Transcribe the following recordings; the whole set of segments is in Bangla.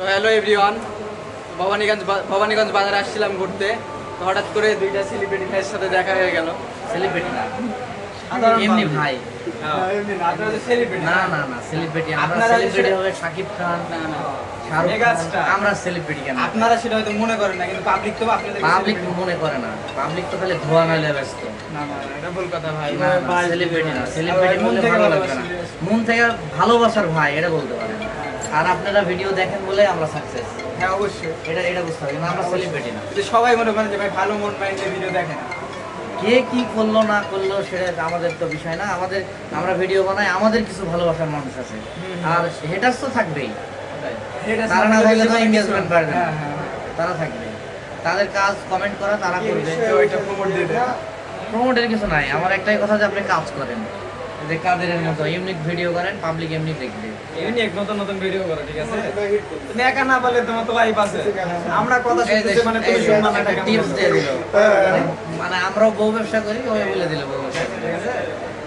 তো হ্যালো এভরিওয়ান ভবানীগঞ্জ ভবানীগঞ্জ বাজারে আসছিলাম ঘুরতে। তো হঠাৎ করে দুইটা সেলিব্রিটি ভাইয়ের সাথে দেখা হয়ে গেল। সেলিব্রিটি না। এমনি ভাই। না, আপনারা তো celebrity। না না। না সেলিব্রিটি আমরা সেলিব্রিটি হবে শাকিব খান না, না। শাহরুখ খান মেগাস্টার। আমরা সেলিব্রিটি কেন? আপনারা সেটা হয়তো মনে করেন না কিন্তু পাবলিক তো আপনাদের পাবলিক মনে করে না। পাবলিক তো খালি ধোয়া নাইলে ব্যস্ত। না না না, এটা ভুল কথা ভাই। সেলিব্রিটি না সেলিব্রিটি মন থেকে ভালোবাসি। মন থেকে ভালোবাসার ভাই এটা বলতে পারেন। আর আপনারা ভিডিও দেখেন বলে আমরা সাকসেস হ্যাঁ অবশ্যই। এটা এটা বুঝতে হবে আমরা সেলিব্রিটি না। কিন্তু সবাই মনে করেন যে ভাই ভালো মন মাইন্ডে ভিডিও দেখে না। কে কি করল না করল সেটা আমাদের তো বিষয় না। আমাদের আমরা ভিডিও বানাই আমাদের কিছু ভালোবাসার মানুষ আছে। আর হেটার্স তো থাকবেই। তারা না থাকলে তো engagement বাড়বে। হ্যাঁ, হ্যাঁ, হ্যাঁ। তারা থাকবে। তাদের কাজ কমেন্ট করা তারা করবে। প্রমোটের কিছু নাই। আমার একটাই কথা যে আপনি কাজ করেন। যে কাদের মতো ইউনিক ভিডিও করেন পাবলিক এমনি দেখবে। এমনি নতুন নতুন ভিডিও করো ঠিক আছে? তুমি একা না পারলে তোমার তো লাইফ আছে। আমরা কথা এই শুনতেছি মানে তুমি শুনবা না কেমন দিয়ে দিল। হ্যাঁ। মানে আমরাও বউ ব্যবসা করি ওই বলে দিল বউ ব্যবসা ঠিক আছে?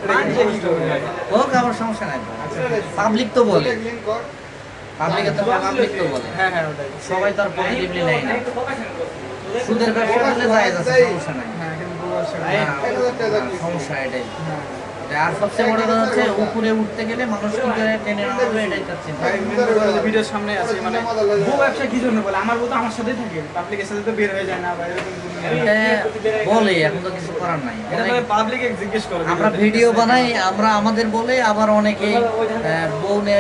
ভাই? হোক আমার সমস্যা নাই। পাবলিক তো বলে। পাবলিকে তো পাবলিক তো বলে। হ্যাঁ হ্যাঁ ওটাই। সবাই তো আর পজিটিভলি নেয় না। সুদের ব্যবসা করলে যায় আছে সমস্যা নাই। হ্যাঁ কিন্তু এটাই। হ্যাঁ। আর সবচেয়ে বড় কথা হচ্ছে উপরে উঠতে গেলে মানুষ কি করে টেনে নামাবে এটাই যে ভিডিওর সামনে আছে মানে বউ ব্যবসা কি জন্য বলে? আমার বউ তো আমার সাথেই থাকে পাবলিকের সাথে তো বের হয়ে যায় না বা এরকম বলে এখন তো কিছু করার নাই। আমরা ভিডিও বানাই আমরা আমাদের বলে আবার অনেকে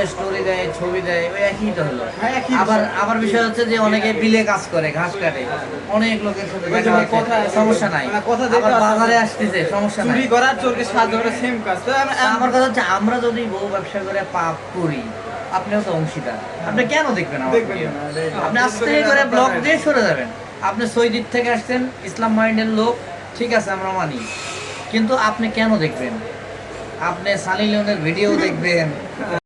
স্টোরি দেয় ছবি দেয় ওই একই তো হলো। হ্যাঁ, আবার আবার বিষয় হচ্ছে যে অনেকে বিলে কাজ করে ঘাস কাটে। অনেক লোকের সাথে দেখা হচ্ছে, সমস্যা নাই। মানে আবার বাজারে আসতেছে সমস্যা নাই। চুরি করার চোরকে সাহায্য করে সেম কাজ। আমরা- কথা হচ্ছে আমরা যদি বউ ব্যবসা করে পাপ করি আপনিও তো অংশীদার। আপনি কেন দেখবেন আমার। আপনি আস্তে করে ব্লক দিয়ে সরে যাবেন। আপনি সৈদিক থেকে আসছেন, ইসলাম মাইন্ডের লোক, ঠিক আছে, আমরা মানি। কিন্তু আপনি কেন দেখবেন? আপনি সানি লিওনের ভিডিও দেখবেন।